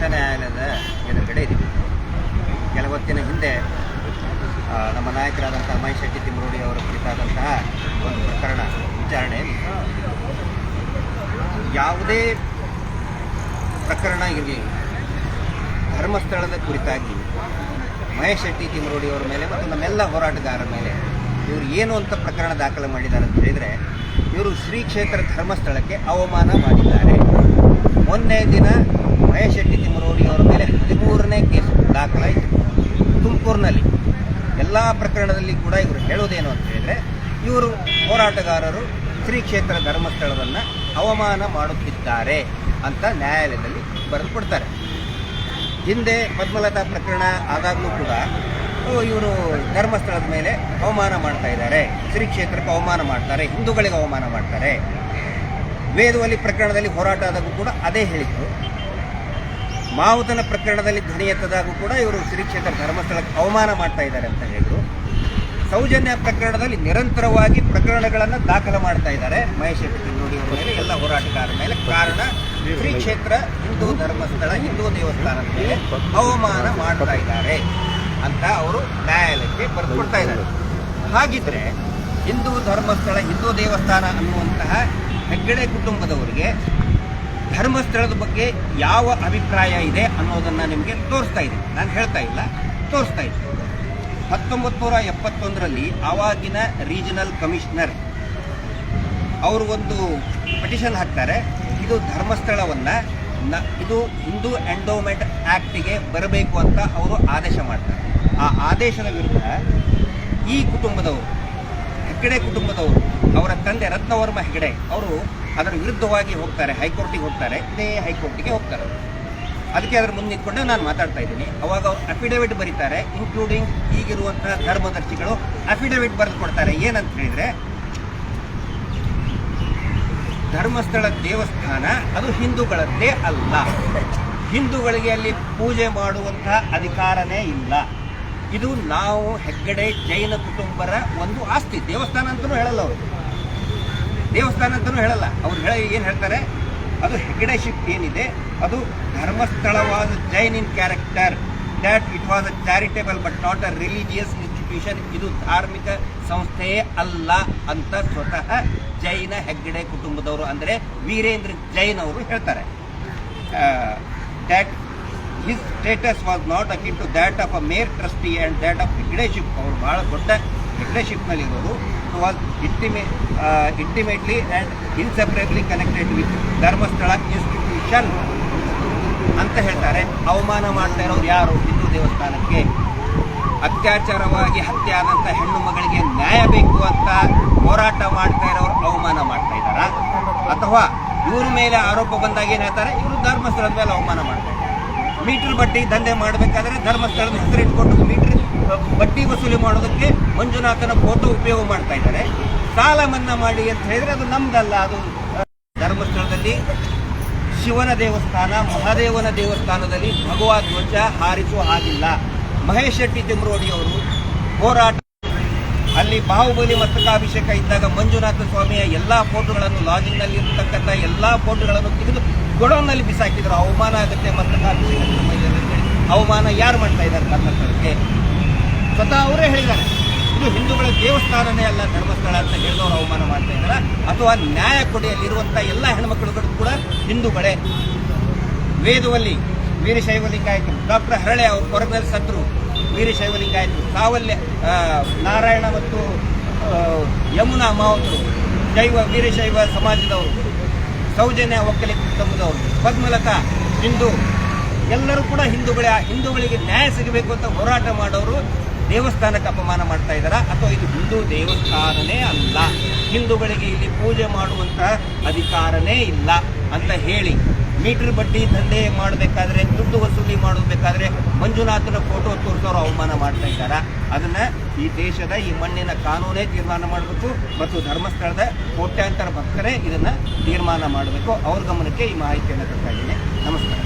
ಉಚ್ಚ ನ್ಯಾಯಾಲಯದ ಎದುರುಗಡೆ ಇದ್ದೀವಿ. ಕೆಲವತ್ತಿನ ಹಿಂದೆ ನಮ್ಮ ನಾಯಕರಾದಂಥ ಮಹೇಶ್ ಶೆಟ್ಟಿ ತಿಮ್ಮರೋಡಿ ಅವರ ಕುರಿತಾದಂತಹ ಒಂದು ಪ್ರಕರಣ ವಿಚಾರಣೆಯಲ್ಲಿ ಯಾವುದೇ ಪ್ರಕರಣ ಇರಲಿ ಧರ್ಮಸ್ಥಳದ ಕುರಿತಾಗಿ ಮಹೇಶ್ ಶೆಟ್ಟಿ ತಿಮ್ಮರೋಡಿ ಅವರ ಮೇಲೆ ಮತ್ತು ನಮ್ಮೆಲ್ಲ ಹೋರಾಟಗಾರರ ಮೇಲೆ ಇವರು ಏನು ಅಂತ ಪ್ರಕರಣ ದಾಖಲೆ ಮಾಡಿದ್ದಾರೆ ಅಂತ ಹೇಳಿದರೆ ಇವರು ಶ್ರೀ ಕ್ಷೇತ್ರ ಧರ್ಮಸ್ಥಳಕ್ಕೆ ಅವಮಾನ ಮಾಡಿದ್ದಾರೆ. ಮೊನ್ನೆ ದಿನ ಮಹೇಶ್ ಶೆಟ್ಟಿ ತಿಮ್ಮರೋಡಿ ಅವರ ಮೇಲೆ ಹದಿಮೂರನೇ ಕೇಸ್ ದಾಖಲಾಯಿತು. ತುಮಕೂರಿನಲ್ಲಿ. ಎಲ್ಲ ಪ್ರಕರಣದಲ್ಲಿ ಕೂಡ ಇವರು ಹೇಳೋದೇನು ಅಂತ ಹೇಳಿದರೆ, ಇವರು ಹೋರಾಟಗಾರರು ಶ್ರೀ ಕ್ಷೇತ್ರ ಧರ್ಮಸ್ಥಳವನ್ನು ಅವಮಾನ ಮಾಡುತ್ತಿದ್ದಾರೆ ಅಂತ ನ್ಯಾಯಾಲಯದಲ್ಲಿ ಬರೆದು ಕೊಡ್ತಾರೆ. ಹಿಂದೆ ಪದ್ಮಲತಾ ಪ್ರಕರಣ ಆದಾಗಲೂ ಕೂಡ ಇವರು ಧರ್ಮಸ್ಥಳದ ಮೇಲೆ ಅವಮಾನ ಮಾಡ್ತಾ ಇದ್ದಾರೆ. ಶ್ರೀ ಕ್ಷೇತ್ರಕ್ಕೆ ಅವಮಾನ ಮಾಡ್ತಾರೆ, ಹಿಂದೂಗಳಿಗೆ ಅವಮಾನ ಮಾಡ್ತಾರೆ. ವೇದವಲ್ಲಿ ಪ್ರಕರಣದಲ್ಲಿ ಹೋರಾಟ ಆದಾಗೂ ಕೂಡ ಅದೇ ಹೇಳಿದ್ರು. ಮಾವುತನ ಪ್ರಕರಣದಲ್ಲಿ ಧ್ವನಿ ಎತ್ತದಾಗೂ ಕೂಡ ಇವರು ಶ್ರೀ ಕ್ಷೇತ್ರ ಧರ್ಮಸ್ಥಳಕ್ಕೆ ಅವಮಾನ ಮಾಡ್ತಾ ಇದ್ದಾರೆ ಅಂತ ಹೇಳಿದರು. ಸೌಜನ್ಯ ಪ್ರಕರಣದಲ್ಲಿ ನಿರಂತರವಾಗಿ ಪ್ರಕರಣಗಳನ್ನು ದಾಖಲು ಮಾಡ್ತಾ ಇದ್ದಾರೆ. ಮಹೇಶ್ ಶೆಟ್ಟಿ ಮೇಲೆ ಎಲ್ಲ ಹೋರಾಟಗಾರರ ಮೇಲೆ. ಕಾರಣ ಶ್ರೀ ಕ್ಷೇತ್ರ ಹಿಂದೂ ಧರ್ಮಸ್ಥಳ, ಹಿಂದೂ ದೇವಸ್ಥಾನದ ಮೇಲೆ ಅವಮಾನ ಮಾಡ್ತಾ ಇದ್ದಾರೆ ಅಂತ ಅವರು ನ್ಯಾಯಾಲಯಕ್ಕೆ ಬರೆದುಕೊಡ್ತಾ ಇದ್ದಾರೆ. ಹಾಗಿದ್ರೆ ಹಿಂದೂ ಧರ್ಮಸ್ಥಳ, ಹಿಂದೂ ದೇವಸ್ಥಾನ ಅನ್ನುವಂತಹ ಹೆಗ್ಗಡೆ ಕುಟುಂಬದವರಿಗೆ ಧರ್ಮಸ್ಥಳದ ಬಗ್ಗೆ ಯಾವ ಅಭಿಪ್ರಾಯ ಇದೆ ಅನ್ನೋದನ್ನು ನಿಮಗೆ ತೋರಿಸ್ತಾ ಇದ್ದೀನಿ. ನಾನು ಹೇಳ್ತಾ ಇಲ್ಲ, ತೋರಿಸ್ತಾ ಇದ್ದೀನಿ. ಹತ್ತೊಂಬತ್ತು ನೂರ ಎಪ್ಪತ್ತೊಂದರಲ್ಲಿ ಆವಾಗಿನ ರೀಜನಲ್ ಕಮಿಷನರ್ ಅವರು ಒಂದು ಪಿಟಿಷನ್ ಹಾಕ್ತಾರೆ. ಇದು ಧರ್ಮಸ್ಥಳವನ್ನು ನ, ಇದು ಹಿಂದೂ ಎಂಡೋಮೆಂಟ್ ಆ್ಯಕ್ಟಿಗೆ ಬರಬೇಕು ಅಂತ ಅವರು ಆದೇಶ ಮಾಡ್ತಾರೆ. ಆ ಆದೇಶದ ವಿರುದ್ಧ ಈ ಕುಟುಂಬದವರು, ಹೆಗ್ಗಡೆ ಕುಟುಂಬದವರು, ಅವರ ತಂದೆ ರತ್ನವರ್ಮ ಹೆಗಡೆ ಅವರು ಅದರ ವಿರುದ್ಧವಾಗಿ ಹೋಗ್ತಾರೆ, ಹೈಕೋರ್ಟಿಗೆ ಹೋಗ್ತಾರೆ, ಇದೇ ಹೈಕೋರ್ಟಿಗೆ ಹೋಗ್ತಾರೆ. ಅದಕ್ಕೆ ಅದರ ಮುಂದೆ ನಿಂತ್ಕೊಂಡು ನಾನು ಮಾತಾಡ್ತಾ ಇದ್ದೀನಿ. ಅವಾಗ ಅವ್ರು ಅಫಿಡವಿಟ್ ಬರೀತಾರೆ ಇನ್ಕ್ಲೂಡಿಂಗ್ ಈಗಿರುವಂತಹ ಧರ್ಮದರ್ಶಿಗಳು ಅಫಿಡವಿಟ್ ಬರೆದು ಕೊಡ್ತಾರೆ. ಏನಂತ ಹೇಳಿದ್ರೆ, ಧರ್ಮಸ್ಥಳ ದೇವಸ್ಥಾನ ಅದು ಹಿಂದೂಗಳದ್ದೇ ಅಲ್ಲ. ಹಿಂದೂಗಳಿಗೆ ಅಲ್ಲಿ ಪೂಜೆ ಮಾಡುವಂತಹ ಅಧಿಕಾರನೇ ಇಲ್ಲ. ಇದು ನಾವು ಹೆಗ್ಗಡೆ, ಜೈನ ಕುಟುಂಬರ ಒಂದು ಆಸ್ತಿ. ದೇವಸ್ಥಾನ ಅಂತಲೂ ಹೇಳಲ್ಲ ಅವರು. ದೇವಸ್ಥಾನ ಅಂತಲೂ ಹೇಳಲ್ಲ. ಅವ್ರು ಹೇಳ ಏನು ಹೇಳ್ತಾರೆ? ಅದು ಹೆಗ್ಡೆ ಶಿಪ್ ಏನಿದೆ, ಅದು ಧರ್ಮಸ್ಥಳವಾದ Jain in character. That it was a charitable but not a religious institution ಇದು ಧಾರ್ಮಿಕ ಸಂಸ್ಥೆಯೇ ಅಲ್ಲ ಅಂತ ಸ್ವತಃ ಜೈನ ಹೆಗ್ಗಡೆ ಕುಟುಂಬದವರು ಅಂದರೆ ವೀರೇಂದ್ರ ಜೈನ್ ಅವರು ಹೇಳ್ತಾರೆ. That his status was not akin to that of a mere trustee and that of Hegdeship ಅವರು ಬಹಳ ದೊಡ್ಡ ಹೆಗ್ಗಡೆಶಿಪ್ನಲ್ಲಿ intimate intimately and inseparably connected with Dharmasthala institution ಅಂತ ಹೇಳ್ತಾರೆ. ಅವಮಾನ ಮಾಡ್ತಾ ಇರೋರು ಯಾರು? ಹಿಂದೂ ದೇವಸ್ಥಾನಕ್ಕೆ. ಅತ್ಯಾಚಾರವಾಗಿ ಹತ್ಯೆ ಆದಂಥ ಹೆಣ್ಣು ಮಗಳಿಗೆ ನ್ಯಾಯ ಬೇಕು ಅಂತ ಹೋರಾಟ ಮಾಡ್ತಾ ಇರೋರು ಅವಮಾನ ಮಾಡ್ತಾ ಇದ್ದಾರಾ? ಅಥವಾ ಇವ್ರ ಮೇಲೆ ಆರೋಪ ಬಂದಾಗ ಏನು ಹೇಳ್ತಾರೆ? ಇವರು ಧರ್ಮಸ್ಥಳದ ಮೇಲೆ ಅವಮಾನ ಮಾಡ್ತಾರೆ ಮೀಟರ್ ಬಟ್ಟಿ ದಂಧೆ ಮಾಡಬೇಕಾದ್ರೆ ಧರ್ಮಸ್ಥಳದ ಹೆಸರು ಇಟ್ಕೊಂಡು ಮೀಟರ್ ಬಡ್ಡಿ ವಸೂಲಿ ಮಾಡೋದಕ್ಕೆ ಮಂಜುನಾಥನ ಫೋಟೋ ಉಪಯೋಗ ಮಾಡ್ತಾ ಇದ್ದಾರೆ. ಸಾಲ ಮನ್ನಾ ಮಾಡಿ ಅಂತ ಹೇಳಿದ್ರೆ ಅದು ನಮ್ದಲ್ಲ, ಅದು ಧರ್ಮಸ್ಥಳದಲ್ಲಿ ಶಿವನ ದೇವಸ್ಥಾನ, ಮಹಾದೇವನ ದೇವಸ್ಥಾನದಲ್ಲಿ ಭಗವಾ ಧ್ವಜ ಹಾರಿಸುವ ಹಾಗಿಲ್ಲ. ಮಹೇಶ್ ಶೆಟ್ಟಿ ತಿಮ್ರೋಡಿಯವರು ಹೋರಾಟ ಅಲ್ಲಿ ಬಾಹುಬಲಿ ಮಸ್ತಕಾಭಿಷೇಕ ಇದ್ದಾಗ ಮಂಜುನಾಥ ಸ್ವಾಮಿಯ ಎಲ್ಲಾ ಫೋಟೋಗಳನ್ನು ಲಾಗಿನ್ನಲ್ಲಿ ಇರತಕ್ಕಂಥ ಎಲ್ಲಾ ಫೋಟೋಗಳನ್ನು ತೆಗೆದು ಗೊಡೌನ್ನಲ್ಲಿ ಬಿಸಾಕಿದ್ರು. ಅವಮಾನ ಆಗುತ್ತೆ ಮಸ್ತಕಾಭಿಷೇಕ. ಅವಮಾನ ಯಾರು ಮಾಡ್ತಾ ಇದ್ದಾರೆ ಧರ್ಮಸ್ಥಳಕ್ಕೆ? ಸ್ವತಃ ಅವರೇ ಹೇಳಿದ್ದಾರೆ. ಇದು ಹಿಂದೂಗಳ ದೇವಸ್ಥಾನನೇ ಅಲ್ಲ, ಧರ್ಮಸ್ಥಳ ಅಂತ ಹೇಳಿದವರು ಅವಮಾನ ಮಾಡ್ತಾ ಇದ್ದಾರೆ? ಅಥವಾ ನ್ಯಾಯ ಕೊಡೆಯಲ್ಲಿರುವಂಥ ಎಲ್ಲ ಹೆಣ್ಮಕ್ಳುಗಳು ಕೂಡ ಹಿಂದೂಗಳೇ? ವೇದವಲ್ಲಿ ವೀರಶೈವ ಲಿಂಗಾಯತರು ಡಾಕ್ಟರ್ ಹರಳೆ ಅವರು ಕೊರಗದಲ್ಲಿ ಸತ್ರು ವೀರಶೈವ ಲಿಂಗಾಯತರು ಸಾವಲ್ಯ ನಾರಾಯಣ ಮತ್ತು ಯಮುನಾ ಮಾವತರು, ಜೈವ, ವೀರಶೈವ ಸಮಾಜದವರು, ಸೌಜನ್ಯ ಒಕ್ಕಲಿ ಸಮುದವರು ಪದ್ಮಲತಾ, ಹಿಂದೂ, ಎಲ್ಲರೂ ಕೂಡ ಹಿಂದೂಗಳೇ, ಹಿಂದೂಗಳಿಗೆ ನ್ಯಾಯ ಸಿಗಬೇಕು ಅಂತ ಹೋರಾಟ ಮಾಡೋರು ದೇವಸ್ಥಾನಕ್ಕೆ ಅಪಮಾನ ಮಾಡ್ತಾ ಇದ್ದಾರಾ? ಅಥವಾ ಇದು ಹಿಂದೂ ದೇವಸ್ಥಾನನೇ ಅಲ್ಲ? ಹಿಂದೂಗಳಿಗೆ ಇಲ್ಲಿ ಪೂಜೆ ಮಾಡುವಂತಹ ಅಧಿಕಾರನೇ ಇಲ್ಲ ಅಂತ ಹೇಳಿ ಮೀಟರ್ ಬಡ್ಡಿ ದಂಧೆ ಮಾಡಬೇಕಾದ್ರೆ, ದುಡ್ಡು ವಸೂಲಿ ಮಾಡಬೇಕಾದ್ರೆ ಮಂಜುನಾಥನ ಫೋಟೋ ತೋರಿಸೋರು ಅವಮಾನ ಮಾಡ್ತಾ ಇದ್ದಾರಾ? ಅದನ್ನ ಈ ದೇಶದ ಈ ಮಣ್ಣಿನ ಕಾನೂನೇ ತೀರ್ಮಾನ ಮಾಡಬೇಕು ಮತ್ತು ಧರ್ಮಸ್ಥಳದ ಕೋಟ್ಯಾಂತರ ಭಕ್ತರೇ ಇದನ್ನ ತೀರ್ಮಾನ ಮಾಡಬೇಕು. ಅವ್ರ ಗಮನಕ್ಕೆ ಈ ಮಾಹಿತಿಯನ್ನು ಕೊಡ್ತಾ ಇದ್ದೀನಿ. ನಮಸ್ಕಾರ.